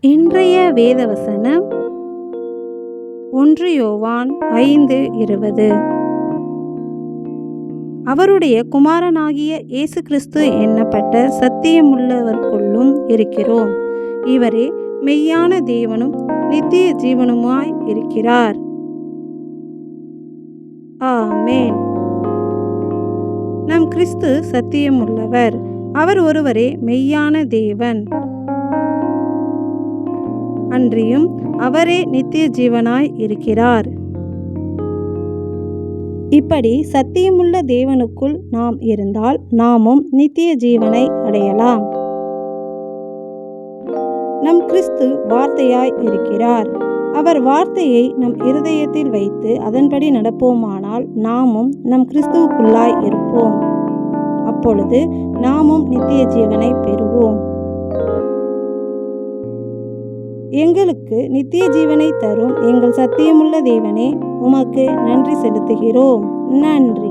இன்றைய வேதவசனம் ஒன்று யோவான் ஐந்து இருபது. அவருடைய குமாரனாகிய இயேசு கிறிஸ்து எண்ணப்பட்ட சத்தியமுள்ளவர்க்குள்ளும் இருக்கிறோம். இவரே மெய்யான தேவனும் நித்திய ஜீவனுமாய் இருக்கிறார். ஆமேன். நம் கிறிஸ்து சத்தியமுள்ளவர். அவர் ஒருவரே மெய்யான தேவன். அன்றியும் அவரே நித்திய ஜீவனாய் இருக்கிறார். இப்படி சத்தியமுள்ள தேவனுக்குள் நாம் இருந்தால் நாமும் நித்திய ஜீவனை அடையலாம். நம் கிறிஸ்து வார்த்தையாய் இருக்கிறார். அவர் வார்த்தையை நம் இருதயத்தில் வைத்து அதன்படி நடப்போமானால் நாமும் நம் கிறிஸ்துவுக்குள்ளாய் இருப்போம். அப்பொழுது நாமும் நித்திய ஜீவனை பெறுவோம். எங்களுக்கு நித்திய ஜீவனை தரும் எங்கள் சத்தியமுள்ள தேவனே உமக்கு நன்றி செலுத்துகிறோம். நன்றி.